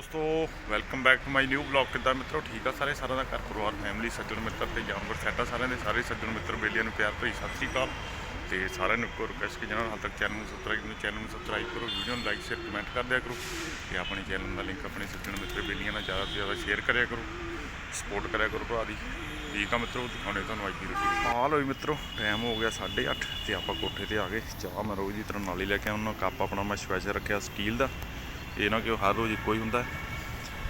ਦੋਸਤੋ welcome back to my new blog ਕਿੱਦਾਂ ਮਿੱਤਰੋ? ਠੀਕ ਆ ਸਾਰੇ? ਸਾਰਿਆਂ ਦਾ ਘਰ ਪਰਿਵਾਰ ਫੈਮਿਲੀ ਸੱਜਣ ਮਿੱਤਰ ਤੇ ਜਾਨਵਰ ਸੈਟਾ ਸਾਰਿਆਂ ਦੇ। ਸਾਰੇ ਸੱਜਣ ਮਿੱਤਰ, ਬੇਲੀਆਂ ਨੂੰ ਪਿਆਰ ਭਰੀ ਸਤਿ ਸ੍ਰੀ ਅਕਾਲ। ਤੇ ਸਾਰਿਆਂ ਨੂੰ ਇੱਕੋ ਰਿਕਵੈਸਟ ਕਿ ਜਿਹਨਾਂ ਨੇ ਹਾਲ ਤੱਕ ਚੈਨਲ ਨੂੰ ਸਬਸਕ੍ਰਾਈਬ ਨਹੀਂ ਚੈਨਲ ਨੂੰ ਸਬਸਕ੍ਰਾਈਬ ਕਰੋ ਵੀਡੀਓ ਨੂੰ ਲਾਈਕ ਸ਼ੇਅਰ ਕਮੈਂਟ ਕਰ ਦਿਆ ਕਰੋ। ਤੇ ਆਪਣੇ ਚੈਨਲ ਦਾ ਲਿੰਕ ਆਪਣੇ ਸੱਜਣ ਮਿੱਤਰ, ਬੇਲੀਆਂ ਨਾਲ ਜ਼ਿਆਦਾ ਤੋਂ ਜ਼ਿਆਦਾ ਸ਼ੇਅਰ ਕਰਿਆ ਕਰੋ। ਸਪੋਰਟ ਕਰਿਆ ਕਰੋ ਭਰਾ ਦੀ। ਠੀਕ ਆ ਮਿੱਤਰੋ ਦਿਖਾਉਣੇ ਤੁਹਾਨੂੰ ਅੱਜ ਦੀ ਰੋਟੀ ਹਾਲ ਹੋਈ ਮਿੱਤਰੋ ਟਾਈਮ ਹੋ ਗਿਆ 8:30 ਤੇ ਆਪਾਂ ਕੋਠੇ ਤੇ ਆ ਗਏ। ਚਾਹ ਮੈਂ ਰੋਜ਼ ਦੀ ਤਰ੍ਹਾਂ ਨਾਲ ਹੀ ਲੈ ਕੇ ਆਉਣਾ ਕੱਪ ਆਪਣਾ ਮੈਂ ਸਪੈਸ਼ਲ ਰੱਖਿਆ ਸਟੀਲ ਦਾ। ਇਹ ਨਾ ਕਿ ਉਹ ਹਰ ਰੋਜ਼ ਇੱਕੋ ਹੀ ਹੁੰਦਾ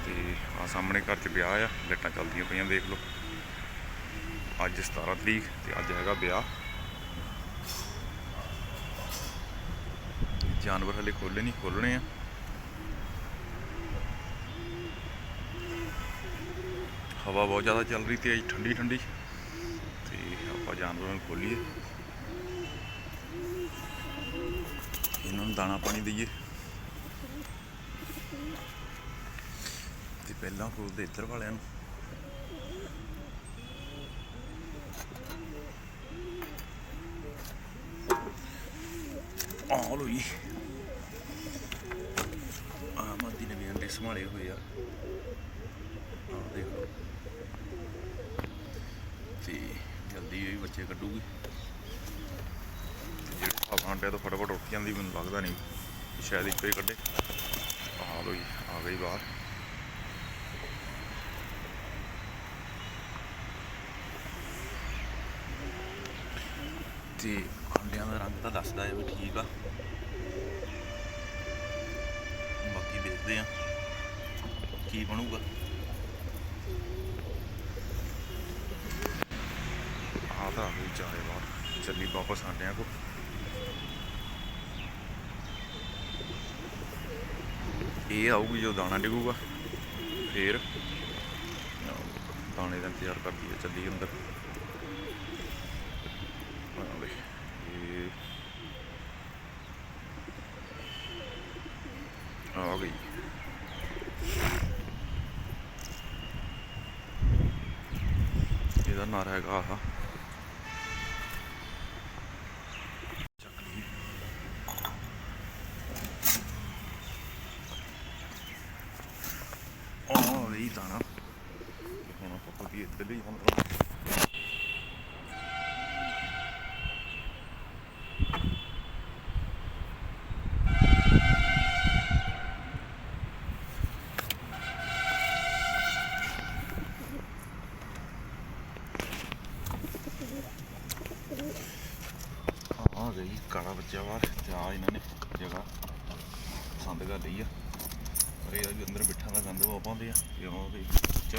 ਤੇ ਆ ਸਾਹਮਣੇ ਘਰ 'ਚ ਵਿਆਹ ਆ ਲਾਈਟਾਂ ਚੱਲਦੀਆਂ ਪਈਆਂ, ਦੇਖ ਲਓ। ਅੱਜ 17 ਤਰੀਕ ਤੇ ਅੱਜ ਹੈਗਾ ਵਿਆਹ। ਜਾਨਵਰ ਹਲੇ ਖੋਲੇ ਨਹੀਂ ਖੋਲਣੇ ਆ। ਹਵਾ ਬਹੁਤ ਜ਼ਿਆਦਾ ਚੱਲ ਰਹੀ ਤੇ ਅੱਜ ਠੰਡੀ ਠੰਡੀ। ਤੇ ਆਪਾਂ ਜਾਨਵਰਾਂ ਨੂੰ ਖੋਲੀਏ ਇਹਨਾਂ ਨੂੰ ਦਾਣਾ ਪਾਣੀ ਦਈਏ। ਤੇ ਪਹਿਲਾਂ ਖੋਲਦੇ ਇੱਧਰ ਵਾਲਿਆਂ ਨੂੰ। ਆਹ ਲੋ ਜੀ। ਆ ਮਾਦੀ ਨੇ ਵੀ ਅੰਡੇ ਸੰਭਾਲੇ ਹੋਏ ਆ। ਆਹ ਦੇਖੋ ਤੇ ਜਲਦੀ ਇਹ ਬੱਚੇ ਕੱਢੂਗੀ। ਤੇ ਜਿਹੜੇ ਭਾਵਾਂ ਅੰਡਿਆਂ ਤੋਂ ਫਟਾਫਟ ਉੱਠ ਜਾਂਦੀ, ਮੈਨੂੰ ਲੱਗਦਾ ਨਹੀਂ। ਸ਼ਾਇਦ ਇੱਕੋ ਹੀ ਕੱਢੇ। ਆਹ ਲੋ ਜੀ, ਆ ਗਈ ਬਾਹਰ। ਤੇ ਅੰਡਿਆਂ ਦਾ ਰੰਗ ਤਾਂ ਦੱਸਦਾ ਹੈ ਵੀ ਠੀਕ ਆ। ਬਾਕੀ ਦੇਖਦੇ ਆ ਕੀ ਬਣੂਗਾ। ਆ ਤਾਂ ਆ ਚਾਰੇ ਬਾਹਰ ਚੱਲੀ ਵਾਪਸ ਆਂਡਿਆਂ ਕੋ ਇਹ ਆਊਗੀ ਜੋ ਦਾਣਾ ਡਿੱਗੂਗਾ, ਫੇਰ। ਦਾਣੇ ਦਾ ਇੰਤਜ਼ਾਰ ਕਰਦੀ ਹੈ, ਚੱਲੀ ਅੰਦਰ। ਆ ਗਈ ਇਹਦਾ ਨਾਰਾ ਹੈਗਾ ਆਹ Oh, these aren't up. I don't know if I'll be at the lead on the ਹੁਣ ਆ ਗਈ ਕਾਲਾ ਬੱਚਾ ਬਾਹਰ ਜਾ ਇਹਨਾਂ ਨੇ ਜਗ੍ਹਾ ਪਸੰਦ ਕਰ ਲਈ ਆ। ਪਰ ਇਹ ਵੀ ਅੰਦਰ ਬਿਠਾਂ ਦਾ ਗੰਦ ਬਹੁਤ ਪਾਉਂਦੇ ਆ ਕਿਉਂ ਵੀ ਬੱਚਾ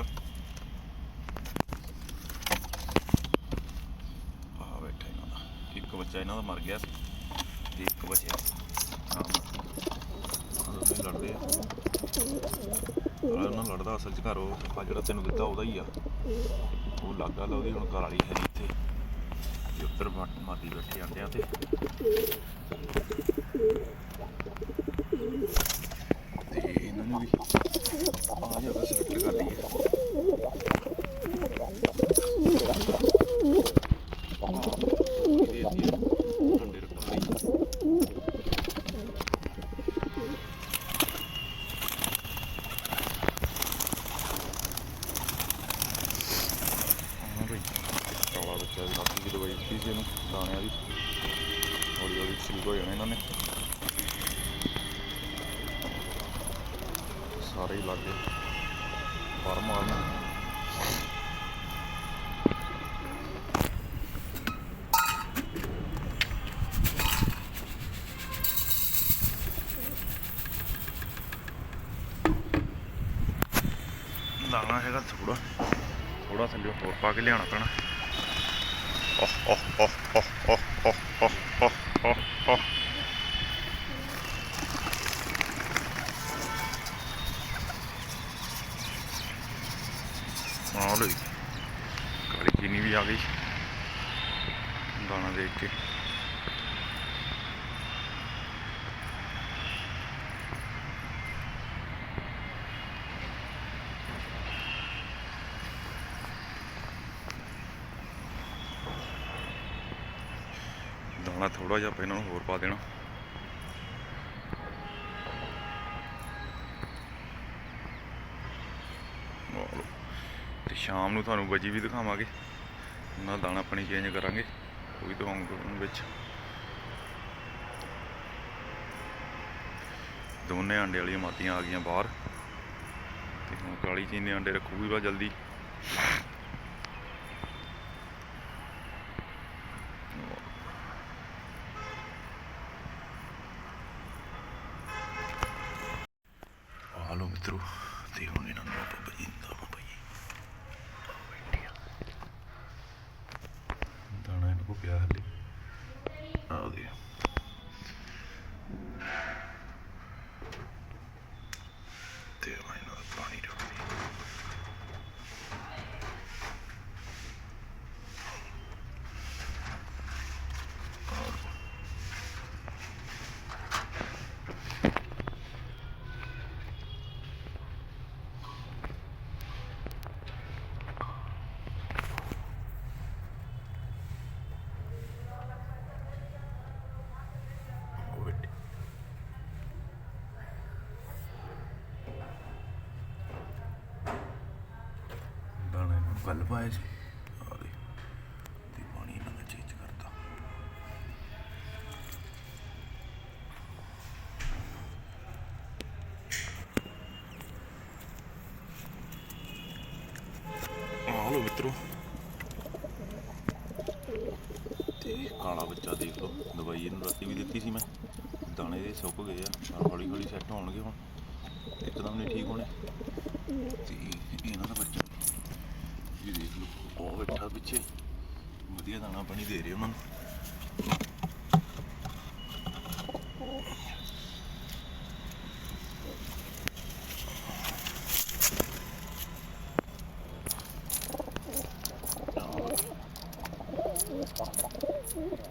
ਆ ਬੈਠਾ ਇਹਨਾਂ ਦਾ। ਇੱਕ ਬੱਚਾ ਇਹਨਾਂ ਦਾ ਮਰ ਗਿਆ ਸੀ, ਤੇ ਇੱਕ ਬਚਿਆ। ਆਹ ਲੜਦੇ ਆ। ਆਹ ਉਹਨਾਂ ਲੜਦਾ ਅਸਲ ਚ ਘਰ, ਉਹ ਜਿਹੜਾ ਤੈਨੂੰ ਦਿੱਤਾ ਉਹਦਾ ਹੀ ਆ। ਉਹ ਲੱਗਾ ਲਾ ਉਹਦੀ, ਹੁਣ ਘਰ ਵਾਲੀ ਹੈ ਇੱਥੇ। ਤੇ ਉੱਧਰ ਵੱਟ ਮਾਰੀ ਬੈਠੇ ਆਂਡਿਆਂ ਤੇ। ਤੇ ਇਹਨਾਂ ਨੂੰ ਵੀ ਆ ਜਾ ਬਸ ਰੱਖ ਕਰ ਲਈਏ ਹੌਲੀ ਹੌਲੀ ਠੀਕ ਹੋ ਜਾਣਾ ਇਹਨਾਂ ਨੇ। ਸਾਰੇ ਹੀ ਲੱਗ ਪਰ ਮਾਰਨਾ। ਦਾਣਾ ਹੈਗਾ ਥੋੜਾ ਥੋੜਾ ਥੱਲੇ ਹੋਰ ਪਾ ਕੇ ਲਿਆਉਣਾ ਪੈਣਾ। ਆ ਲਈ ਕਾਲੀ ਚੀਨੀ ਵੀ ਆ ਗਈ। ਦਾਣਾ ਦੇਖ ਕੇ ਦਾਣਾ ਥੋੜਾ ਜਿਹਾ ਆਪਾਂ ਇਹਨਾਂ ਨੂੰ ਹੋਰ ਪਾ ਦੇਣਾ। ਸ਼ਾਮ ਨੂੰ ਤੁਹਾਨੂੰ ਵਜੀ ਵੀ ਦਿਖਾਵਾਂਗੇ। ਉਹਨਾਂ ਦਾਣਾ ਪਾਣੀ ਚੇਂਜ ਕਰਾਂਗੇ। ਉਹ ਵੀ ਦਵਾਂਗੇ ਵਿੱਚ। ਦੋਨੇ ਆਂਡੇ ਵਾਲੀਆਂ ਮਾਤੀਆਂ ਆ ਗਈਆਂ ਬਾਹਰ। ਤੇ ਹੁਣ ਕਾਲੀ ਚੀਨੀ ਆਂਡੇ ਰੱਖੂਗੀ ਬਾ ਜਲਦੀ ਆ ਲੋ ਮਿੱਤਰੋ ਤੇ ਹੁਣ ਇਹਨਾਂ ਨੂੰ ਆਪਾਂ ਬਜਿੰਦਾ ਵਾ ਭਾਈ ਦਾਣਾ ਇਹਨਾਂ ਕੋ ਪਿਆ ਹਲੇ ਆ ਦੇ ਤੇ ਮੈਂ ਇਹਨਾਂ ਦਾ ਪਾਣੀ ਰੱਖਦੀ ਉਹ ਬੈਠੀ ਦਾਣੇ ਨੂੰ ਕੱਲ ਪਾਏ ਸੀ। ਆ ਦੇ ਤੇ ਪਾਣੀ ਇਹਨਾਂ ਦਾ ਚੇਂਜ ਕਰਤਾ। ਆ ਲੋ ਮਿੱਤਰੋ। ਤੇ ਕਾਲਾ ਬੱਚਾ ਦੇਖ ਲਓ, ਦਵਾਈ ਇਹਨੂੰ ਰਾਤੀ ਵੀ ਦਿੱਤੀ ਸੀ ਮੈਂ। ਦਾਣੇ ਦੇ ਸੁੱਕ ਗਏ ਆ ਹੌਲੀ ਹੌਲੀ ਸੈੱਟ ਹੋਣਗੇ ਹੁਣ। ਇੱਕਦਮ ਨਹੀਂ ਠੀਕ ਹੋਣੇ। ਤੇ ਇਹਨਾਂ ਦਾ ਬੱਚਾ ਇਹ ਦੇਖ ਲਓ ਉਹ ਬੈਠਾ ਪਿੱਛੇ ਵਧੀਆ ਦਾਣਾ ਪਾਣੀ ਦੇ ਰਹੇ ਉਹਨਾਂ ਨੂੰ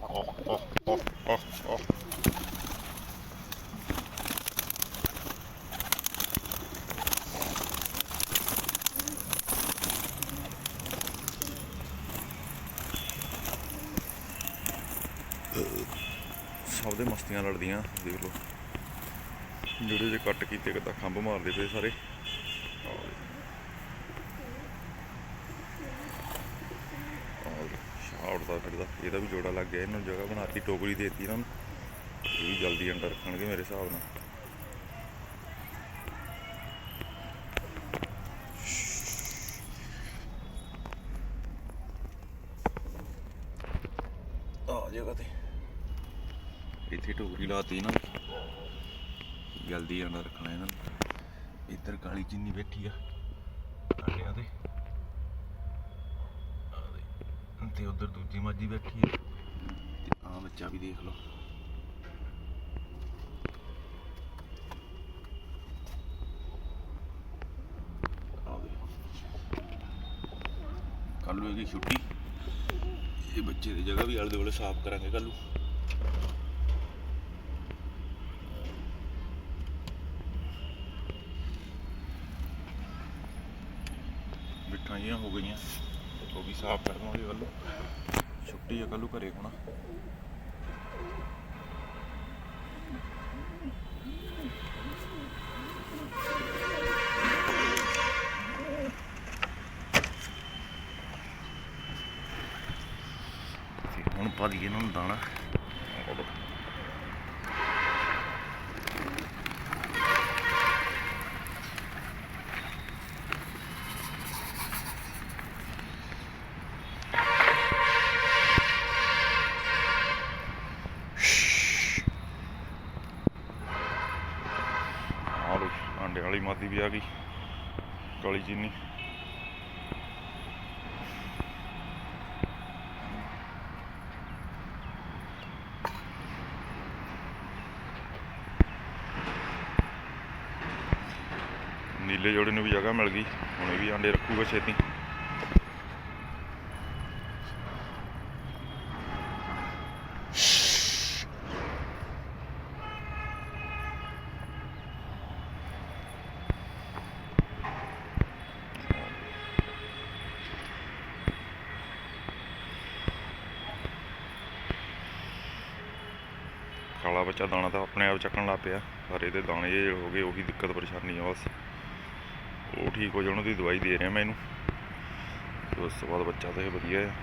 Oh, oh, oh, oh, oh. ਸਭ ਲੜਦੀਆਂ, ਦੇਖ ਲਓ। ਜਿਹੜੇ ਜੇ ਕੱਟ ਕੀਤੇ ਕਿਤਾ ਖੰਭ ਮਾਰਦੇ ਪਏ ਸਾਰੇ। ਆਹ ਫਿਰਦਾ। ਇਹਦਾ ਵੀ ਜੋੜਾ ਲੱਗ ਗਿਆ, ਇਹਨੂੰ ਜਗ੍ਹਾ ਬਣਾਤੀ ਟੋਕਰੀ ਦੇਤੀ ਇਹਨਾਂ ਨੂੰ। ਇਹ ਵੀ ਜਲਦੀ ਅੰਡਰ ਰੱਖਣਗੇ ਮੇਰੇ ਹਿਸਾਬ ਨਾਲ। ਆ ਜਗ੍ਹਾ ਤੇ। ਇੱਥੇ ਟੋਕਰੀ ਲਾਤੀ ਨਾ। ਜਲਦੀ ਅੰਦਰ ਰੱਖਣਾ ਇਹਨਾਂ ਨੂੰ। ਇੱਧਰ ਕਾਲੀ ਚੀਨੀ ਬੈਠੀ ਆ। ਆਂਡਿਆਂ ਤੇ। ਤੇ ਉਧਰ ਦੂਜੀ ਮੱਝੀ ਬੈਠੀ ਹੈ ਤੇ ਆ ਬੱਚਾ ਵੀ ਦੇਖ ਲਓ। ਕੱਲ ਨੂੰ ਹੈਗੀ ਛੁੱਟੀ। ਇਹ ਬੱਚੇ ਦੀ ਜਗ੍ਹਾ ਵੀ ਆਲੇ ਦੁਆਲੇ ਸਾਫ਼ ਕਰਾਂਗੇ ਕੱਲ ਨੂੰ। ਬਿੱਠਾਂ ਜਿਹੀਆਂ ਹੋ ਗਈਆਂ। ਉਹ ਵੀ ਸਾਫ਼ ਕਰਵਾਂਗੇ ਕੱਲ ਨੂੰ ਛੁੱਟੀ ਹੈ ਕੱਲ ਘਰੇ ਹੋਣਾ। ਹੁਣ ਪਾ ਦਈਏ ਇਹਨਾਂ ਨੂੰ ਦਾਣਾ। ਲੋ ਆਂਡੇ ਵਾਲੀ ਮਾਦੀ ਵੀ ਆ ਗਈ ਕਾਲੀ ਚੀਨੀ ਨੀਲੇ ਜੋੜੇ ਨੂੰ ਵੀ ਜਗ੍ਹਾ ਮਿਲ ਗਈ ਹੁਣ ਇਹ ਵੀ ਆਂਡੇ ਰੱਖੂਗਾ ਛੇਤੀ ਕਾਲਾ ਬੱਚਾ ਦਾਣਾ ਤਾਂ ਆਪਣੇ ਆਪ ਚੱਕਣ ਲੱਗ ਪਿਆ। ਪਰ ਇਹਦੇ ਦਾਣੇ ਜੇ ਹੋ ਗਏ, ਉਹੀ ਦਿੱਕਤ ਪਰੇਸ਼ਾਨੀ ਆ ਬਸ। ਉਹ ਠੀਕ ਹੋ ਜਾਣ, ਉਹਦੀ ਦਵਾਈ ਦੇ ਰਿਹਾ ਮੈਂ ਇਹਨੂੰ। ਉਸ ਤੋਂ ਬਾਅਦ ਬੱਚਾ ਤਾਂ ਇਹ ਵਧੀਆ ਹੈ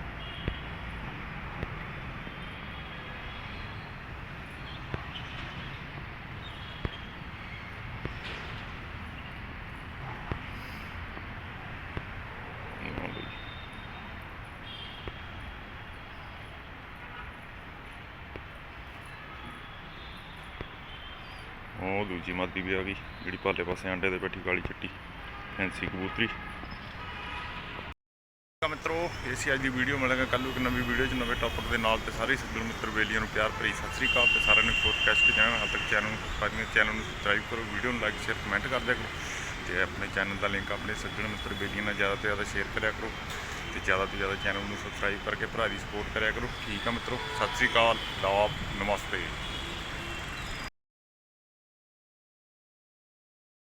ਲਓ ਬਈ। ਉਹ ਦੂਜੀ ਮਾਦੀ ਵੀ ਆ ਗਈ, ਜਿਹੜੀ ਪਾਲੇ ਪਾਸੇ ਆਂਡੇ ਤੇ ਬੈਠੀ ਕਾਲੀ ਚਿੱਟੀ ਫੈਂਸੀ ਕਬੂਤਰੀ। ਤਾਂ ਮਿੱਤਰੋ, ਇਹ ਸੀ ਅੱਜ ਦੀ ਵੀਡੀਓ ਮਿਲਾਂਗੇ ਕੱਲ੍ਹ ਨੂੰ ਇੱਕ ਨਵੀਂ ਵੀਡੀਓ 'ਚ, ਨਵੇਂ ਟੌਪਿਕ ਦੇ ਨਾਲ ਤੇ ਸਾਰੇ ਸੱਜਣ ਮਿੱਤਰ ਬੇਲੀਆਂ ਨੂੰ ਪਿਆਰ ਭਰੀ ਸਤਿ ਸ੍ਰੀ ਅਕਾਲ ਤੇ ਸਾਰਿਆਂ ਨੂੰ ਪੋਡਕਾਸਟ ਤੇ ਜਾਣਾ, ਹਾਲ ਤੱਕ ਚੈਨਲ ਨੂੰ ਸਬਸਕ੍ਰਾਈਬ ਚੈਨਲ ਨੂੰ ਸਬਸਕ੍ਰਾਈਬ ਕਰੋ ਵੀਡੀਓ ਨੂੰ ਲਾਈਕ ਸ਼ੇਅਰ ਕਮੈਂਟ ਕਰ ਦਿਆ ਕਰੋ। ਤੇ ਆਪਣੇ ਚੈਨਲ ਦਾ ਲਿੰਕ ਆਪਣੇ ਸੱਜਣ ਮਿੱਤਰ ਬੇਲੀਆਂ ਨਾਲ ਜ਼ਿਆਦਾ ਤੋਂ ਜ਼ਿਆਦਾ ਸ਼ੇਅਰ ਕਰਿਆ ਕਰੋ ਤੇ ਜ਼ਿਆਦਾ ਤੋਂ ਜ਼ਿਆਦਾ ਚੈਨਲ ਨੂੰ ਸਬਸਕ੍ਰਾਈਬ ਕਰਕੇ ਭਰਾ ਦੀ ਸਪੋਰਟ ਕਰਿਆ ਕਰੋ। ਠੀਕ ਆ ਮਿੱਤਰੋ, ਸਤਿ ਸ੍ਰੀ ਅਕਾਲ ਲਾਭ ਨਮਸਤੇ।